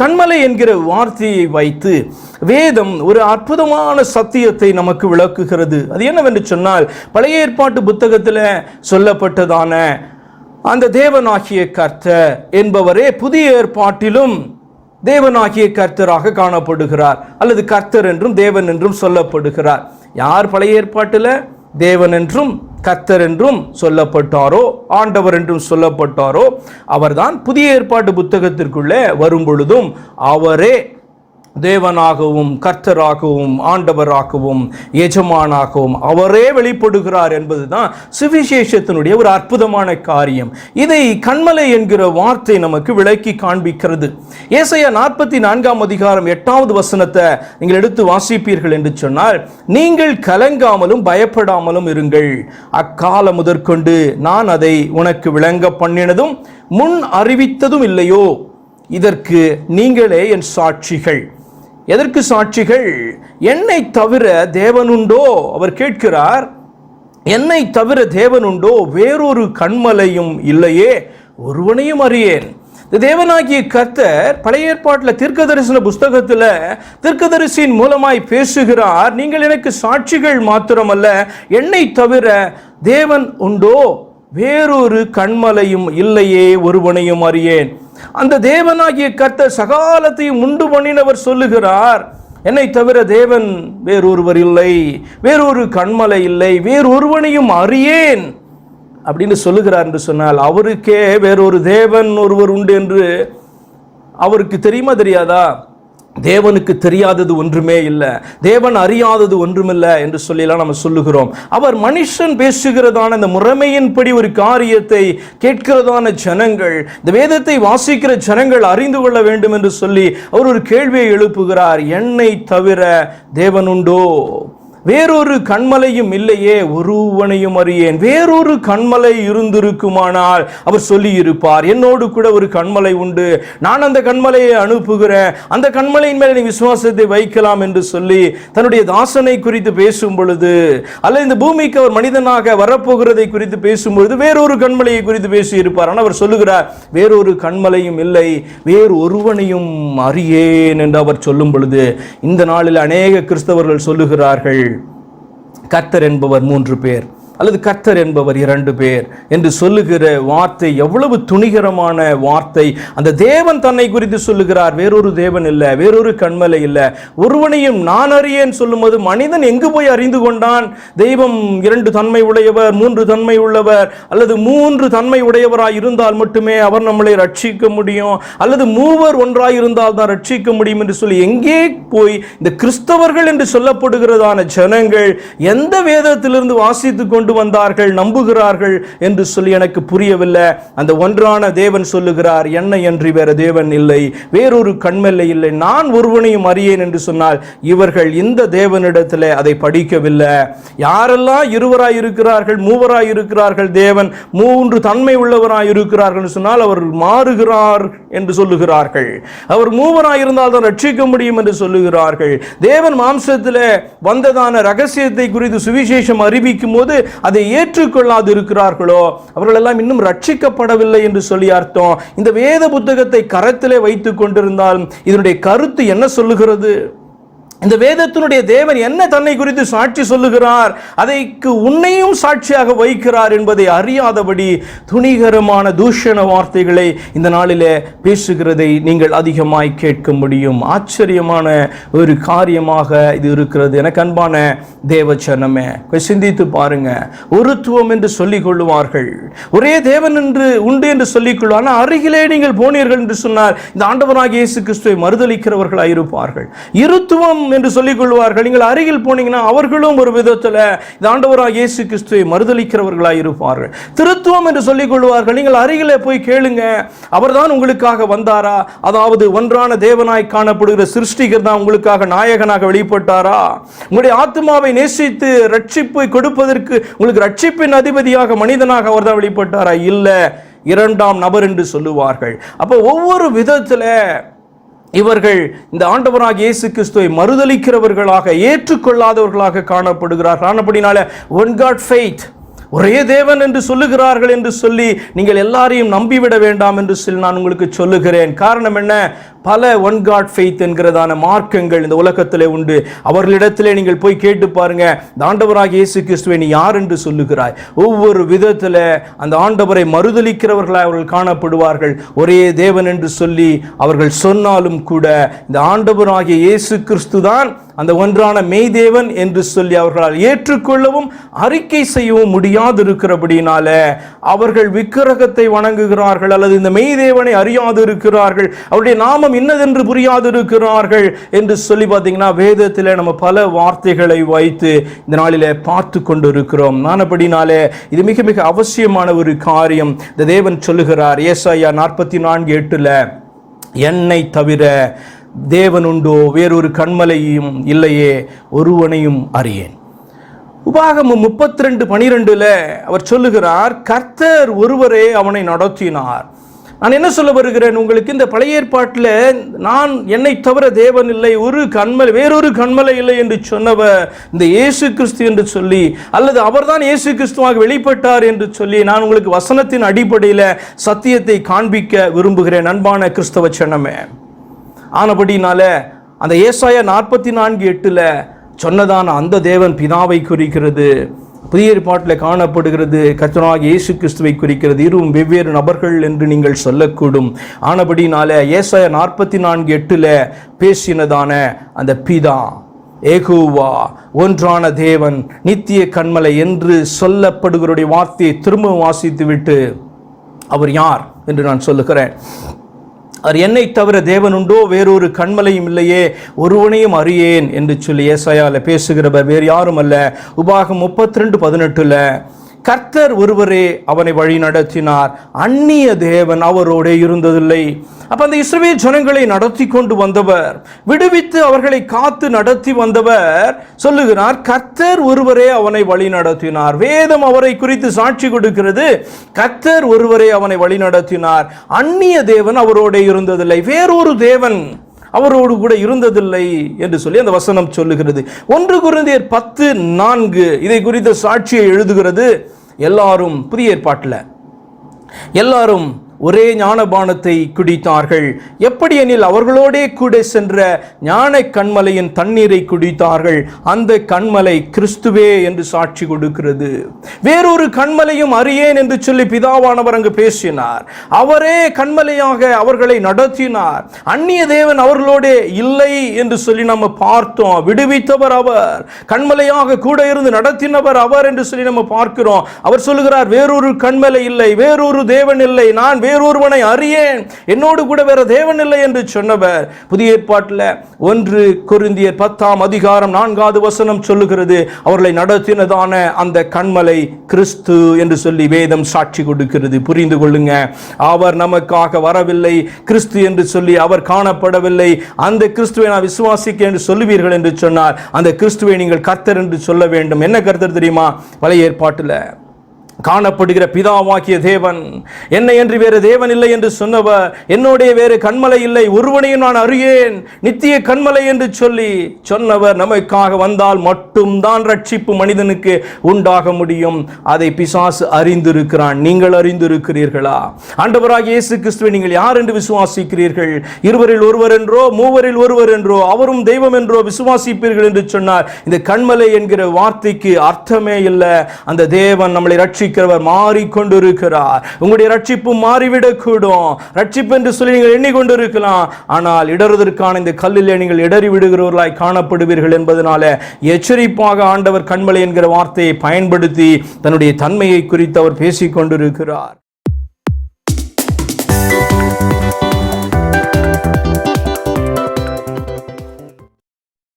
கண்மலை என்கிற வார்த்தையை வைத்து வேதம் ஒரு அற்புதமான சத்தியத்தை நமக்கு விளக்குகிறது. அது என்னவென்று சொன்னால் பழைய ஏற்பாட்டு புத்தகத்தில் சொல்லப்பட்டதான அந்த தேவனாகிய கர்த்தர் என்பவரே புதிய ஏற்பாட்டிலும் தேவனாகிய கர்த்தராக காணப்படுகிறார். அல்லது கர்த்தர் என்றும் தேவன் என்றும் சொல்லப்படுகிறார். யார் பழைய ஏற்பாட்டில்? தேவன் என்றும் கத்தர் என்றும் சொல்லப்பட்டாரோ ஆண்டவர் என்றும் சொல்லப்பட்டாரோ அவர்தான் புதிய ஏற்பாட்டு புத்தகத்திற்குள்ளே வரும் பொழுதும் அவரே தேவனாகவும் கர்த்தராகவும் ஆண்டவராகவும் எஜமானாகவும் அவரே வெளிப்படுகிறார் என்பதுதான் சுவிசேஷத்தினுடைய ஒரு அற்புதமான காரியம். இதை கண்மலை என்கிற வார்த்தை நமக்கு விளக்கி காண்பிக்கிறது. ஏசையா நாற்பத்தி நான்காம் அதிகாரம் எட்டாவது வசனத்தை நீங்கள் எடுத்து வாசிப்பீர்கள் என்று சொன்னால் நீங்கள் கலங்காமலும் பயப்படாமலும் இருங்கள். அக்காலம் முதற்கொண்டு நான் அதை உனக்கு விளங்க பண்ணினதும் முன் அறிவித்ததும் இல்லையோ? இதற்கு நீங்களே என் சாட்சிகள். எதற்கு சாட்சிகள்? என்னை தவிர தேவனுண்டோ? அவர் கேட்கிறார் என்னை தவிர தேவனுண்டோ? வேறொரு கண்மலையும் இல்லையே ஒருவனையும் அறியேன். இந்த தேவனாகிய கர்த்தர் பழைய ஏற்பாட்டில் தீர்க்க தரிசன புஸ்தகத்தில் தீர்க்கதரிசியின் மூலமாய் பேசுகிறார் நீங்கள் எனக்கு சாட்சிகள் மாத்திரமல்ல என்னை தவிர தேவன் உண்டோ? வேறொரு கண்மலையும் இல்லையே ஒருவனையும் அறியேன். அந்த தேவனாகிய கர்த்தர் சகாலத்தையும் உண்டு பண்ணினவர் சொல்லுகிறார் என்னை தவிர தேவன் வேறொருவர் இல்லை வேறொரு கண்மலை இல்லை வேறொருவனையும் அறியேன். அப்படின்னு சொல்லுகிறார் என்று சொன்னால் அவருக்கே வேறொரு தேவன் ஒருவர் உண்டு என்று அவருக்கு தெரியுமா தெரியாதா? தேவனுக்கு தெரியாதது ஒன்றுமே இல்லை. தேவன் அறியாதது ஒன்றுமில்லை என்று சொல்லிலாம் நம்ம சொல்லுகிறோம். அவர் மனுஷன் பேசுகிறதான இந்த முறைமையின்படி ஒரு காரியத்தை கேட்கிறதான ஜனங்கள் இந்த வேதத்தை வாசிக்கிற ஜனங்கள் அறிந்து கொள்ள வேண்டும் என்று சொல்லி அவர் ஒரு கேள்வியை எழுப்புகிறார். என்னை தவிர தேவனுண்டோ வேறொரு கண்மலையும் இல்லையே ஒருவனையும் அறியேன். வேறொரு கண்மலை இருந்திருக்குமானால் அவர் சொல்லியிருப்பார். என்னோடு கூட ஒரு கண்மலை உண்டு. நான் அந்த கண்மலையை அனுப்புகிறேன். அந்த கண்மலையின் மேலே நீ விசுவாசத்தை வைக்கலாம் என்று சொல்லி தன்னுடைய தாசனை குறித்து பேசும் பொழுது அல்ல இந்த பூமிக்கு அவர் மனிதனாக வரப்போகிறதை குறித்து பேசும் பொழுது வேறொரு கண்மலையை குறித்து பேசியிருப்பார். ஆனால் அவர் சொல்லுகிறார் வேறொரு கண்மலையும் இல்லை வேறு ஒருவனையும் அறியேன் என்று அவர் சொல்லும் பொழுது இந்த நாளில் அநேக கிறிஸ்தவர்கள் சொல்லுகிறார்கள் கர்த்தர் என்பவர் மூன்று பேர். அல்லது கர்த்தர் என்பவர் இரண்டு பேர் என்று சொல்லுகிற வார்த்தை எவ்வளவு துணிகரமான வார்த்தை. அந்த தேவன் தன்னை குறித்து சொல்லுகிறார் வேறொரு தேவன் இல்லை வேறொரு கண்மலை இல்லை. ஒருவனையும் நான் அறியேன் சொல்லும்போது மனிதன் எங்கு போய் அறிந்து கொண்டான்? தெய்வம் இரண்டு தன்மை உடையவர் மூன்று தன்மை உள்ளவர் அல்லது மூன்று தன்மை உடையவராய் இருந்தால் மட்டுமே அவர் நம்மளை ரட்சிக்க முடியும்? அல்லது மூவர் ஒன்றாய் இருந்தால் தான் ரட்சிக்க முடியும் என்று சொல்லி எங்கே போய் இந்த கிறிஸ்தவர்கள் என்று சொல்லப்படுகிறதான ஜனங்கள் எந்த வேதத்திலிருந்து வாசித்து கொண்டு வந்தார்கள் நம்புகிறார்கள் என்று சொல்லி எனக்கு புரியவில்லை. அந்த ஒன்றான தேவன் சொல்லுகிறார் என்னை என்று வேற தேவன் இல்லை வேறொரு கண்மெல்லை இல்லை. நான் ஒருவனையும் அறியேன் என்று சொன்னால் இவர்கள் இந்த தேவனிடத்தில் அதை படிக்கவில்லை. யாரெல்லாம் இருவராய் இருக்கிறார்கள் மூவராய் இருக்கிறார்கள் தேவன் மூன்று தன்மை உள்ளவராய் இருக்கிறார்கள் சொன்னால் அவர் மாறுகிறார் என்று சொல்லுகிறார்கள். அவர் மூவராய் இருந்தால் தான் ரட்சிக்க முடியும் என்று சொல்லுகிறார்கள். தேவன் மாம்சத்தில் வந்ததான ரகசியத்தை குறித்து சுவிசேஷம் அறிவிக்கும் போது அதை ஏற்றுக்கொள்ளாது இருக்கிறார்களோ அவர்கள் எல்லாம் இன்னும் ரட்சிக்கப்படவில்லை என்று சொல்லி அர்த்தம். இந்த வேத புத்தகத்தை கரத்திலே வைத்துக் கொண்டிருந்தால் இதனுடைய கருத்து என்ன சொல்லுகிறது? இந்த வேதத்தினுடைய தேவன் என்ன தன்னை குறித்து சாட்சி சொல்லுகிறார்? அதைக்கு உன்னையும் சாட்சியாக வைக்கிறார் என்பதை அறியாதபடி துணிகரமான தூஷண வார்த்தைகளை இந்த நாளிலே பேசுகிறதை நீங்கள் அதிகமாய் கேட்க முடியும். ஆச்சரியமான ஒரு காரியமாக இது இருக்கிறது. எனக்கு அன்பான தேவச்சனமே சிந்தித்து பாருங்க. ஒருத்துவம் என்று சொல்லிக் கொள்ளுவார்கள். ஒரே தேவன் என்று உண்டு என்று சொல்லிக் கொள்ளும் ஆனால் அருகிலே நீங்கள் போனீர்கள் என்று சொன்னால் இந்த ஆண்டவராக இயேசு கிறிஸ்துவை மறுதளிக்கிறவர்களாக இருப்பார்கள் இருத்துவம் என்று சொல்லிக் கொள்வார்கள் நீங்கள் அருகில் போனீங்கன்னா அவர்களும் ஒரு விதத்தில் இந்த ஆண்டவராக இயேசு கிறிஸ்துவை மறுதளிக்கிறவர்களாக இருப்பார்கள். திருத்துவம் என்று சொல்லிக் கொள்வார்கள் நீங்கள் அருகிலே போய் கேளுங்க. அவர்தான் உங்களுக்காக வந்தாரா? அதாவது ஒன்றான தேவனாய் காணப்படுகிற சிருஷ்டிகர் தான் உங்களுக்காக நாயகனாக வெளிப்பட்டாரா? உங்களுடைய ஆத்மாவை நேசித்து ரட்சிப்பை கொடுப்பதற்கு உங்களுக்கு ரட்சிப்பின் அதிபதியாக மனிதனாக அவர் தான் வெளிப்பட்டாரா? இல்லை. இரண்டாம் நபர் என்று சொல்லுவார்கள். அப்போ ஒவ்வொரு விதத்தில் இவர்கள் இந்த ஆண்டவராக இயேசு கிறிஸ்துவை மறுதலிக்கிறவர்களாக ஏற்றுக்கொள்ளாதவர்களாக காணப்படுகிறார்கள் ஆனப்படினால ஒன் காட் ஃபெய்த் ஒரே தேவன் என்று சொல்லுகிறார்கள் என்று சொல்லி நீங்கள் எல்லாரையும் நம்பிவிட வேண்டாம் என்று சொல்லி நான் உங்களுக்கு சொல்லுகிறேன். காரணம் என்ன? பல ஒன் காட் ஃபெய்த் என்கிறதான மார்க்கங்கள் இந்த உலகத்திலே உண்டு. அவர்களிடத்திலே நீங்கள் போய் கேட்டு பாருங்க. இந்த ஆண்டவராக இயேசு கிறிஸ்துவை நீ யார் என்று சொல்லுகிறாய்? ஒவ்வொரு விதத்தில் அந்த ஆண்டவரை மறுதளிக்கிறவர்களாக அவர்கள் காணப்படுவார்கள். ஒரே தேவன் என்று சொல்லி அவர்கள் சொன்னாலும் கூட இந்த ஆண்டவராகிய இயேசு கிறிஸ்து தான் அந்த ஒன்றான மெய்தேவன் என்று சொல்லி அவர்களால் ஏற்றுக்கொள்ளவும் அறிக்கை செய்யவும் முடியாது இருக்கிறபடினால அவர்கள் விக்கிரகத்தை வணங்குகிறார்கள் அல்லது இந்த மெய்தேவனை அறியாது இருக்கிறார்கள் அவருடைய நாமம் இன்னதென்று புரியாதிருக்கிறார்கள் என்று சொல்லி பார்த்தீங்கன்னா வேதத்தில் நம்ம பல வார்த்தைகளை வைத்து இந்த நாளில் பார்த்து கொண்டு இருக்கிறோம் நானபடினாலே இது மிக மிக அவசியமான ஒரு காரியம். இந்த தேவன் சொல்லுகிறார் ஏசாயா நாற்பத்தி நான்கு எட்டுல என்னை தவிர தேவன் உண்டோ? வேறொரு கண்மலையும் இல்லையே ஒருவனையும் அறியேன். உபாகமம் முப்பத்தி ரெண்டு பனிரெண்டுல அவர் சொல்லுகிறார் கர்த்தர் ஒருவரே அவனை நடத்தினார். நான் என்ன சொல்ல வருகிறேன்? உங்களுக்கு இந்த பழைய ஏற்பாட்டில் நான் என்னை தவிர தேவன் இல்லை ஒரு கண்மலை வேறொரு கண்மலை இல்லை என்று சொன்னவர் இந்த இயேசு கிறிஸ்து என்று சொல்லி அல்லது அவர்தான் இயேசு கிறிஸ்துவாக வெளிப்பட்டார் என்று சொல்லி நான் உங்களுக்கு வசனத்தின் அடிப்படையில் சத்தியத்தை காண்பிக்க விரும்புகிறேன். அன்பான கிறிஸ்தவ சனமே ஆனபடினால அந்த ஏசாயா நாற்பத்தி நான்கு எட்டில் சொன்னதான அந்த தேவன் பிதாவை குறிக்கிறது. புதிய ஏற்பாட்டில் காணப்படுகிறது. கத்தனாக இயேசு கிறிஸ்துவை குறிக்கிறது. இருவும் வெவ்வேறு நபர்கள் என்று நீங்கள் சொல்லக்கூடும். ஆனபடினால ஏசாய நாற்பத்தி நான்கு எட்டில் பேசினதான அந்த பிதா ஏகோவா ஒன்றான தேவன் நித்திய கண்மலை என்று சொல்லப்படுகிறோடைய வார்த்தையை திரும்ப வாசித்துவிட்டு அவர் யார் என்று நான் சொல்லுகிறேன். அவர் என்னை தவிர தேவன் உண்டோ வேறொரு கண்மலையும் இல்லையே ஒருவனையும் அறியேன் என்று சொல்லி ஏசாயால பேசுகிறவர் வேறு யாரும் அல்ல உபாகம் முப்பத்தி ரெண்டு பதினெட்டுல கர்த்தர் ஒருவரே அவனை வழி நடத்தினார். அந்நிய தேவன் அவரோடே இருந்ததில்லை. அப்ப அந்த இஸ்ரவேல் ஜனங்களை நடத்தி கொண்டு வந்தவர் விடுவித்து அவர்களை காத்து நடத்தி வந்தவர் சொல்லுகிறார் கர்த்தர் ஒருவரே அவனை வழி நடத்தினார். வேதம் அவரை குறித்து சாட்சி கொடுக்கிறது கர்த்தர் ஒருவரே அவனை வழி நடத்தினார். அந்நிய தேவன் அவரோடே இருந்ததில்லை. வேறொரு தேவன் அவரோடு கூட இருந்ததில்லை என்று சொல்லி அந்த வசனம் சொல்லுகிறது. ஒன்று குருந்தியர் பத்து நான்கு இதை குறித்த சாட்சியை எழுதுகிறது. எல்லாரும் புதிய ஏற்பாட்டில். எல்லாரும் ஒரே ஞானபானத்தை குடித்தார்கள். எப்படி எனில் அவர்களோடே கூட சென்ற ஞான கண்மலையின் தண்ணீரை குடித்தார்கள். அந்த கண்மலை கிறிஸ்துவே என்று சாட்சி கொடுக்கிறது. வேறொரு கண்மலையும் அறியேன் என்று சொல்லி பிதாவானவர் அங்கு பேசினார். அவரே கண்மலையாக அவர்களை நடத்தினார். அந்நிய தேவன் அவர்களோடே இல்லை என்று சொல்லி நம்ம பார்த்தோம். விடுவித்தவர் அவர். கண்மலையாக கூட இருந்து நடத்தினவர் அவர் என்று சொல்லி நம்ம பார்க்கிறோம். அவர் சொல்லுகிறார் வேறொரு கண்மலை இல்லை வேறொரு தேவன் இல்லை. நான் வேறொருவனை அறியேன். என்னோடு கூட வேற தேவன் இல்லை என்று சொன்னவர். புதிய ஏற்பாட்டில் ஒன்று குருந்திய பத்தாம் அதிகாரம் நான்காவது வசனம் சொல்லுகிறது. அவர்களை நடத்தினதான அந்த கண்மலை கிறிஸ்து என்று சொல்லி வேதம் சாட்சி கொடுக்கிறது. புரிந்து கொள்ளுங்க. அவர் நமக்காக வரவில்லை. கிறிஸ்து என்று சொல்லி அவர் காணப்படவில்லை. அந்த கிறிஸ்துவை நான் விசுவாசிக்க என்று சொல்லுவீர்கள் என்று சொன்னார். அந்த கிறிஸ்துவை நீங்கள் கர்த்தர் என்று சொல்ல வேண்டும். என்ன கர்த்தர் தெரியுமா? பழைய ஏற்பாட்டில். காணப்படுகிற பிதாவாக்கிய தேவன். என்னை என்று வேறு தேவன் இல்லை என்று சொன்னவர். என்னுடைய வேறு கண்மலை இல்லை. ஒருவனையும் நான் அறியேன். நித்திய கண்மலை என்று சொல்லி சொன்னவர். நமக்காக வந்தால் மட்டும்தான் ரட்சிப்பு மனிதனுக்கு உண்டாக முடியும். அதை பிசாசு அறிந்திருக்கிறான். நீங்கள் அறிந்திருக்கிறீர்களா? ஆண்டவராக இயேசு கிறிஸ்துவை நீங்கள் யார் என்று விசுவாசிக்கிறீர்கள்? இருவரில் ஒருவர் என்றோ மூவரில் ஒருவர் என்றோ அவரும் தெய்வம் என்றோ விசுவாசிப்பீர்கள் என்று சொன்னார். இந்த கண்மலை என்கிற வார்த்தைக்கு அர்த்தமே இல்லை. அந்த தேவன் நம்மளை ரட்சி ரட்சிக்கிறவர் மாறிக்கொண்டிருக்கிறார். உங்களுடைய ரட்சிப்பு மாறிவிடக்கூடும். ரட்சிப்பு என்று சொல்லி நீங்கள் எண்ணிக்கொண்டிருக்கலாம். ஆனால் இடறுவதற்கான இந்த கல்லிலே நீங்கள் இடறி விடுகிறவர்களாய் காணப்படுவீர்கள் என்பதனால எச்சரிப்பாக ஆண்டவர் கண்மலை என்கிற வார்த்தையை பயன்படுத்தி தன்னுடைய தன்மையை குறித்து அவர் பேசிக் கொண்டிருக்கிறார்